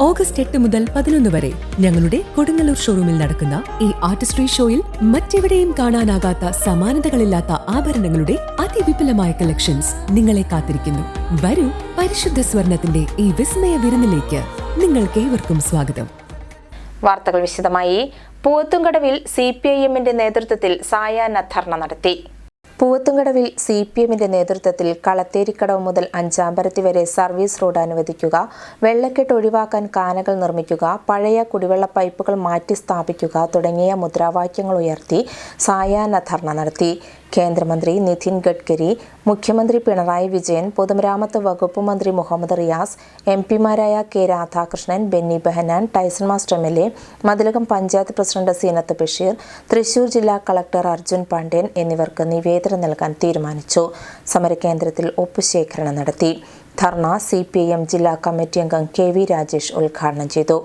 August എട്ട് മുതൽ പതിനൊന്ന് വരെ ഞങ്ങളുടെ കൊടുങ്ങല്ലൂർ ഷോറൂമിൽ നടക്കുന്ന ഈ ആർട്ടിസ്ട്രി ഷോയിൽ മറ്റെവിടെയും കാണാനാകാത്ത സമാനതകളില്ലാത്ത ആഭരണങ്ങളുടെ അതിവിപുലമായ കളക്ഷൻസ് നിങ്ങളെ കാത്തിരിക്കുന്നു. വരൂ പരിശുദ്ധ സ്വർണത്തിന്റെ ഈ വിസ്മയ വിരുന്നിലേക്ക് നിങ്ങൾക്കേവർക്കും സ്വാഗതം. വാർത്തകൾ വിശദമായി. പൂവത്തുംകടവിൽ സി പി ഐ എമ്മിന്റെ നേതൃത്വത്തിൽ സായാഹ്ന ധർണ നടത്തി. പൂവത്തുംകടവിൽ സി പി എമ്മിന്റെ നേതൃത്വത്തിൽ കളത്തേരിക്കടവ് മുതൽ അഞ്ചാമ്പരത്തി വരെ സർവീസ് റോഡ് അനുവദിക്കുക വെള്ളക്കെട്ട് ഒഴിവാക്കാൻ കാനകൾ നിർമ്മിക്കുക പഴയ കുടിവെള്ള പൈപ്പുകൾ മാറ്റി സ്ഥാപിക്കുക തുടങ്ങിയ മുദ്രാവാക്യങ്ങൾ ഉയർത്തി സായാഹ്ന ധർണ നടത്തി. കേന്ദ്രമന്ത്രി നിതിൻ ഗഡ്കരി മുഖ്യമന്ത്രി പിണറായി വിജയൻ പൊതുമരാമത്ത് വകുപ്പ് മന്ത്രി Muhammad Riyas M പിമാരായ K Radhakrishnan Benny Behanan Tyson master M L A Mathilakam panchayat president Seenath Basheer Thrissur ജില്ലാ കളക്ടർ അർജുൻ പാണ്ഡ്യൻ എന്നിവർക്ക് നിവേദനം നൽകാൻ തീരുമാനിച്ചു. സമരകേന്ദ്രത്തിൽ ഒപ്പുശേഖരണം നടത്തി. Dharna C P I M ജില്ലാ കമ്മിറ്റി അംഗം കെ വി രാജേഷ് ഉദ്ഘാടനം ചെയ്തു.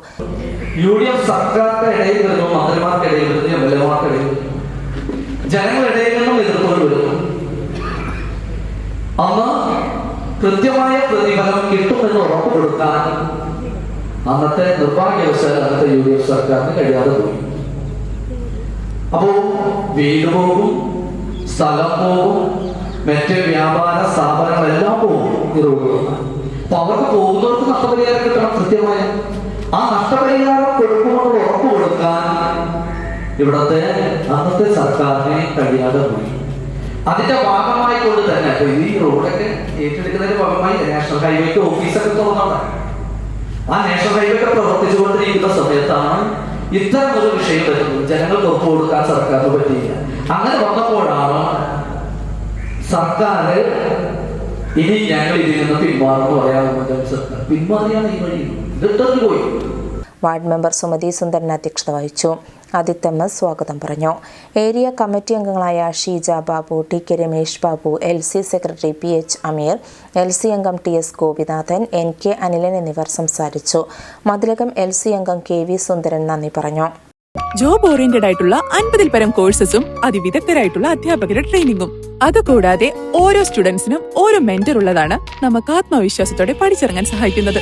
സർക്കാരിന്റെ ഇടയിൽ നിന്നും വരുന്നു അന്ന് കൃത്യമായ പ്രതിഫലം കിട്ടുമെന്ന് ഉറപ്പ് കൊടുക്കാൻ അന്നത്തെ നിർഭാഗ്യവശാൽ അന്നത്തെ യു ഡി എഫ് സർക്കാരിന് കഴിയാതെ പോയി. അപ്പോ വീട് പോകും സ്ഥലം പോകും മറ്റ് വ്യാപാര സ്ഥാപനങ്ങളെല്ലാം പോകും ഈ അപ്പൊ അവർക്ക് പോകുന്നവർക്ക് നഷ്ടപരിഹാരം കിട്ടണം കൃത്യമായ. ആ നഷ്ടപരിഹാരം കൊടുക്കുമെന്ന് ഉറപ്പ് കൊടുക്കാൻ ഇവിടത്തെ അന്നത്തെ സർക്കാരിനെ കഴിയാതെ പോയി. അതിന്റെ ഭാഗമായി കൊണ്ട് തന്നെ അപ്പൊ ഈ റോഡൊക്കെ ഏറ്റെടുക്കുന്നതിന്റെ ഭാഗമായി നാഷണൽ ഹൈവേക്ക് ഓഫീസൊക്കെ തുറന്നതാണ്. ആ നാഷണൽ ഹൈവേ ഒക്കെ പ്രവർത്തിച്ചുകൊണ്ടിരിക്കുന്ന സമയത്താണ് ഇത്തരം ഒരു വിഷയം വരുന്നത്. ജനങ്ങൾക്ക് ഒപ്പ് കൊടുക്കാൻ സർക്കാരിന് പറ്റിയില്ല. അങ്ങനെ വന്നപ്പോഴാണ് സർക്കാർ ഇനി ഞങ്ങൾ ഇതിൽ നിന്ന് പിന്മാറുന്നു പറയാമെന്ന് പിന്മാറിയാണ് ഈ വഴി. ഇതിട്ടെറിഞ്ഞു പോയി. വാർഡ് മെമ്പർ സുമതി സുന്ദരൻ അധ്യക്ഷത വഹിച്ചു. ആദിത്യ എസ് സ്വാഗതം പറഞ്ഞു. ഏരിയ കമ്മിറ്റി അംഗങ്ങളായ Sheeja Babu T K Ramesh Babu L C secretary P H Ameer L C അംഗം T S Gopinathan N K Anilan എന്നിവർ സംസാരിച്ചു. മതിലകം എൽ സി അംഗം കെ വി സുന്ദരൻ നന്ദി പറഞ്ഞു. ജോബ് ഓറിയന്റഡ് ആയിട്ടുള്ള അൻപതിൽ പരം കോഴ്സസും അതിവിദഗ്ധരായിട്ടുള്ള അധ്യാപകരുടെ ട്രെയിനിങ്ങും അതുകൂടാതെ ഓരോ സ്റ്റുഡൻസിനും ഓരോ മെന്റർ ഉള്ളതാണ് നമുക്ക് ആത്മവിശ്വാസത്തോടെ പഠിച്ചിറങ്ങാൻ സഹായിക്കുന്നത്.